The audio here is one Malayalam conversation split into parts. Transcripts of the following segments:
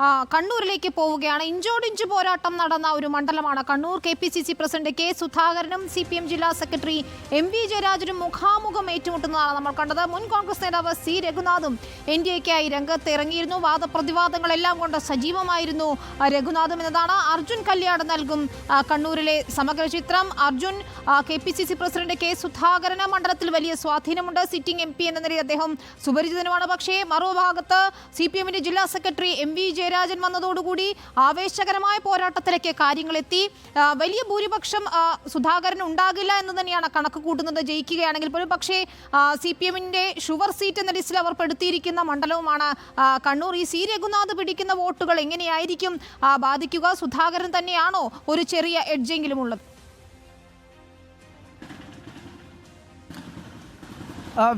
കണ്ണൂരിലേക്ക് പോവുകയാണ്. ഇഞ്ചോടിഞ്ച് പോരാട്ടം നടന്ന ഒരു മണ്ഡലമാണ് Kannur. K P C C president K സുധാകരനും സി പി എം ജില്ലാ സെക്രട്ടറി എം വി ജയരാജനും മുഖാമുഖം ഏറ്റുമുട്ടുന്നതാണ് നമ്മൾ കണ്ടത്. മുൻ കോൺഗ്രസ് നേതാവ് സി രഘുനാഥും എൻ ഡി എക്കായി രംഗത്ത് ഇറങ്ങിയിരുന്നു വാദപ്രതിവാദങ്ങളെല്ലാം കൊണ്ട് സജീവമായിരുന്നു രഘുനാഥും എന്നതാണ്. അർജുൻ കല്യാട് നൽകും കണ്ണൂരിലെ സമഗ്ര ചിത്രം. Arjun K P C C president K സുധാകരന് മണ്ഡലത്തിൽ വലിയ സ്വാധീനമുണ്ട്. സിറ്റിംഗ് എം പി എന്ന നിലയിൽ അദ്ദേഹം സുപരിചിതനുമാണ്. പക്ഷേ മറുഭാഗത്ത് സി പി എമ്മിന്റെ ജില്ലാ സെക്രട്ടറി എം വി ജയരാജൻ വന്നതോടുകൂടി ആവേശകരമായ പോരാട്ടത്തിലേക്ക് കാര്യങ്ങളെത്തി. എത്തി വലിയ ഭൂരിപക്ഷം സുധാകരൻ ഉണ്ടാകില്ല എന്ന് തന്നെയാണ് കണക്ക് കൂട്ടുന്നത്. ജയിക്കുകയാണെങ്കിൽ പോലും പക്ഷേ സി പി എമ്മിന്റെ ഷുവർ സീറ്റ് എന്ന ലിസ്റ്റിൽ അവർ പെടുത്തിയിരിക്കുന്ന മണ്ഡലവുമാണ് കണ്ണൂർ. ഈ സി രഘുനാഥ് പിടിക്കുന്ന വോട്ടുകൾ എങ്ങനെയായിരിക്കും ബാധിക്കുക? സുധാകരൻ തന്നെയാണോ ഒരു ചെറിയ എഡ്ജെങ്കിലും ഉള്ളത്?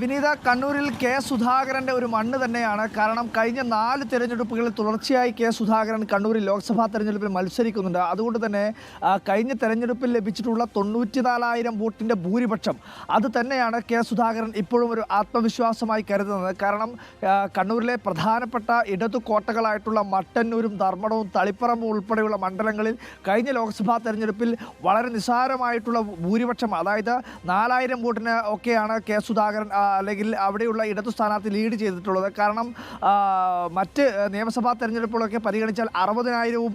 വിനീത കണ്ണൂരിൽ കെ സുധാകരന്റെ ഒരു മണ്ണ് തന്നെയാണ്. കാരണം കഴിഞ്ഞ നാല് തെരഞ്ഞെടുപ്പുകളിൽ തുടർച്ചയായി കെ സുധാകരൻ കണ്ണൂരിൽ ലോക്സഭാ തെരഞ്ഞെടുപ്പിൽ മത്സരിക്കുന്നുണ്ട്. അതുകൊണ്ട് തന്നെ കഴിഞ്ഞ തെരഞ്ഞെടുപ്പിൽ ലഭിച്ചിട്ടുള്ള തൊണ്ണൂറ്റിനാലായിരം വോട്ടിന്റെ ഭൂരിപക്ഷം. അത് തന്നെയാണ് കെ സുധാകരൻ ഇപ്പോഴും ഒരു ആത്മവിശ്വാസമായി കരുതുന്നത്. കാരണം കണ്ണൂരിലെ പ്രധാനപ്പെട്ട ഇടതു കോട്ടകളായിട്ടുള്ള മട്ടന്നൂരും ധർമ്മടവും തളിപ്പറമ്പും ഉൾപ്പെടെയുള്ള മണ്ഡലങ്ങളിൽ കഴിഞ്ഞ ലോക്സഭാ തെരഞ്ഞെടുപ്പിൽ വളരെ നിസ്സാരമായിട്ടുള്ള ഭൂരിപക്ഷം അതായത് നാലായിരം വോട്ടിന് ഒക്കെയാണ് കെ സുധാകരൻ അല്ലെങ്കിൽ അവിടെയുള്ള ഇടതു സ്ഥാനാർത്ഥി ലീഡ് ചെയ്തിട്ടുള്ളത്. കാരണം മറ്റ് നിയമസഭാ തെരഞ്ഞെടുപ്പുകളൊക്കെ പരിഗണിച്ചാൽ അറുപതിനായിരവും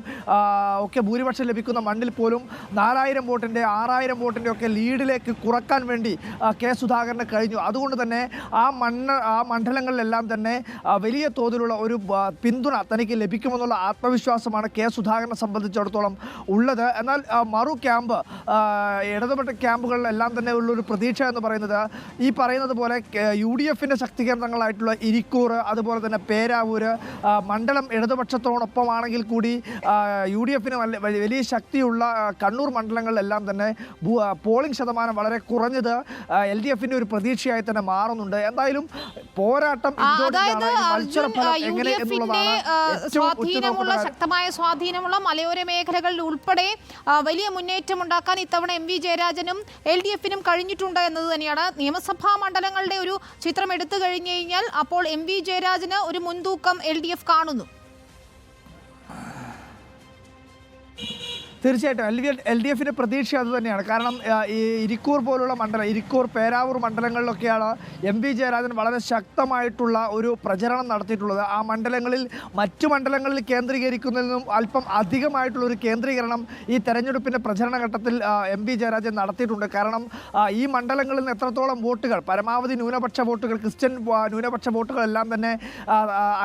ഒക്കെ ഭൂരിപക്ഷം ലഭിക്കുന്ന മണ്ണിൽ പോലും നാലായിരം വോട്ടിന്റെ ആറായിരം വോട്ടിന്റെ ഒക്കെ ലീഡിലേക്ക് കുറയ്ക്കാൻ വേണ്ടി കെ സുധാകരന് കഴിഞ്ഞു. അതുകൊണ്ട് തന്നെ ആ മണ്ണ് ആ മണ്ഡലങ്ങളിലെല്ലാം തന്നെ വലിയ തോതിലുള്ള ഒരു പിന്തുണ തനിക്ക് ലഭിക്കുമെന്നുള്ള ആത്മവിശ്വാസമാണ് കെ സുധാകരനെ സംബന്ധിച്ചിടത്തോളം ഉള്ളത്. എന്നാൽ മറു ക്യാമ്പ് ഇടതുപെട്ട ക്യാമ്പുകളിലെല്ലാം തന്നെ ഉള്ളൊരു പ്രതീക്ഷ എന്ന് പറയുന്നത് ഈ പറയുന്നത് പോലെ യു ഡി എഫിന്റെ ശക്തികേന്ദ്രങ്ങളായിട്ടുള്ള ഇരിക്കൂർ അതുപോലെ തന്നെ പേരാവൂർ മണ്ഡലം ഇടതുപക്ഷത്തോടൊപ്പമാണെങ്കിൽ കൂടി യു ഡി എഫിന് വലിയ ശക്തിയുള്ള കണ്ണൂർ മണ്ഡലങ്ങളിലെല്ലാം തന്നെ പോളിംഗ് ശതമാനം വളരെ കുറഞ്ഞത് എൽ ഡി എഫിന്റെ ഒരു പ്രതീക്ഷയായി തന്നെ മാറുന്നുണ്ട്. എന്തായാലും പോരാട്ടം സ്വാധീനമുള്ള ശക്തമായ സ്വാധീനമുള്ള മലയോര മേഖലകളിൽ ഉൾപ്പെടെ വലിയ മുന്നേറ്റം ഉണ്ടാക്കാൻ ഇത്തവണ എം വി ജയരാജനും എൽ ഡി എഫിനും കഴിഞ്ഞിട്ടുണ്ട് എന്നത് തന്നെയാണ് നിയമസഭാ മണ്ഡലങ്ങളുടെ ഒരു ചിത്രം എടുത്തു കഴിഞ്ഞു കഴിഞ്ഞാൽ അപ്പോൾ എം വി ജയരാജന് ഒരു മുൻതൂക്കം എൽ ഡി എഫ് കാണുന്നു. തീർച്ചയായിട്ടും. എൽ എൽ ഡി എഫിന്റെ പ്രതീക്ഷ അതുതന്നെയാണ് കാരണം ഈ ഇരിക്കൂർ പോലുള്ള മണ്ഡലം ഇരിക്കൂർ പേരാവൂർ മണ്ഡലങ്ങളിലൊക്കെയാണ് എം പി ജയരാജൻ വളരെ ശക്തമായിട്ടുള്ള ഒരു പ്രചരണം നടത്തിയിട്ടുള്ളത്. ആ മണ്ഡലങ്ങളിൽ മറ്റു മണ്ഡലങ്ങളിൽ കേന്ദ്രീകരിക്കുന്നതിൽ നിന്നും അല്പം അധികമായിട്ടുള്ള ഒരു കേന്ദ്രീകരണം ഈ തെരഞ്ഞെടുപ്പിന്റെ പ്രചരണ ഘട്ടത്തിൽ എം പി ജയരാജൻ നടത്തിയിട്ടുണ്ട്. കാരണം ഈ മണ്ഡലങ്ങളിൽ നിന്ന് എത്രത്തോളം വോട്ടുകൾ പരമാവധി ന്യൂനപക്ഷ വോട്ടുകൾ ക്രിസ്ത്യൻ ന്യൂനപക്ഷ വോട്ടുകളെല്ലാം തന്നെ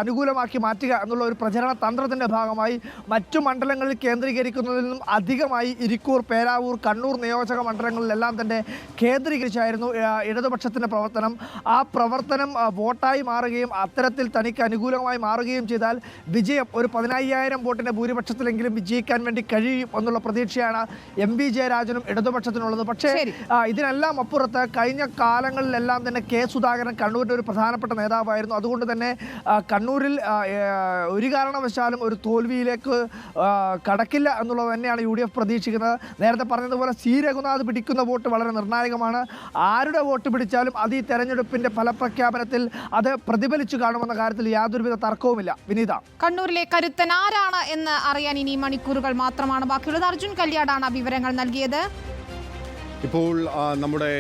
അനുകൂലമാക്കി മാറ്റുക എന്നുള്ള ഒരു പ്രചരണ തന്ത്രത്തിന്റെ ഭാഗമായി മറ്റു മണ്ഡലങ്ങളിൽ കേന്ദ്രീകരിക്കുന്നതിൽ നിന്നും അധികമായി ഇരിക്കൂർ പേരാവൂർ കണ്ണൂർ നിയോജക മണ്ഡലങ്ങളിലെല്ലാം തന്നെ കേന്ദ്രീകരിച്ചായിരുന്നു ഇടതുപക്ഷത്തിന്റെ പ്രവർത്തനം. ആ പ്രവർത്തനം വോട്ടായി മാറുകയും അത്തരത്തിൽ തനിക്ക് അനുകൂലമായി മാറുകയും ചെയ്താൽ വിജയം ഒരു പതിനായിരം വോട്ടിന്റെ ഭൂരിപക്ഷത്തിലെങ്കിലും വിജയിക്കാൻ വേണ്ടി കഴിയും എന്നുള്ള പ്രതീക്ഷയാണ് എം വി ജയരാജനും ഇടതുപക്ഷത്തിനുള്ളത്. പക്ഷേ ഇതിനെല്ലാം അപ്പുറത്ത് കഴിഞ്ഞ കാലങ്ങളിലെല്ലാം തന്നെ കെ സുധാകരൻ കണ്ണൂരിന്റെ ഒരു പ്രധാനപ്പെട്ട നേതാവായിരുന്നു. അതുകൊണ്ട് തന്നെ കണ്ണൂരിൽ ഒരു കാരണവശാലും ഒരു തോൽവിയിലേക്ക് കടക്കില്ല എന്നുള്ളത് തന്നെയാണ് യു ഡി എഫ് പ്രതീക്ഷിക്കുന്നത്. നേരത്തെ പറഞ്ഞതുപോലെ സി രഘുനാഥ് പിടിക്കുന്ന വോട്ട് വളരെ നിർണായകമാണ്. ആരുടെ വോട്ട് പിടിച്ചാലും അത് ഈ തെരഞ്ഞെടുപ്പിന്റെ ഫലപ്രഖ്യാപനത്തിൽ അത് പ്രതിഫലിച്ചു കാണുമെന്ന കാര്യത്തിൽ യാതൊരുവിധ തർക്കവുമില്ല. വിനീത. കണ്ണൂരിലെ കരുത്തൻ ആരാണ് എന്ന് അറിയാൻ ഇനി മണിക്കൂറുകൾ മാത്രമാണ് ബാക്കിയുള്ളത്. അർജുൻ കല്യാടാണ് വിവരങ്ങൾ നൽകിയത്. ഇപ്പോൾ നമ്മുടെ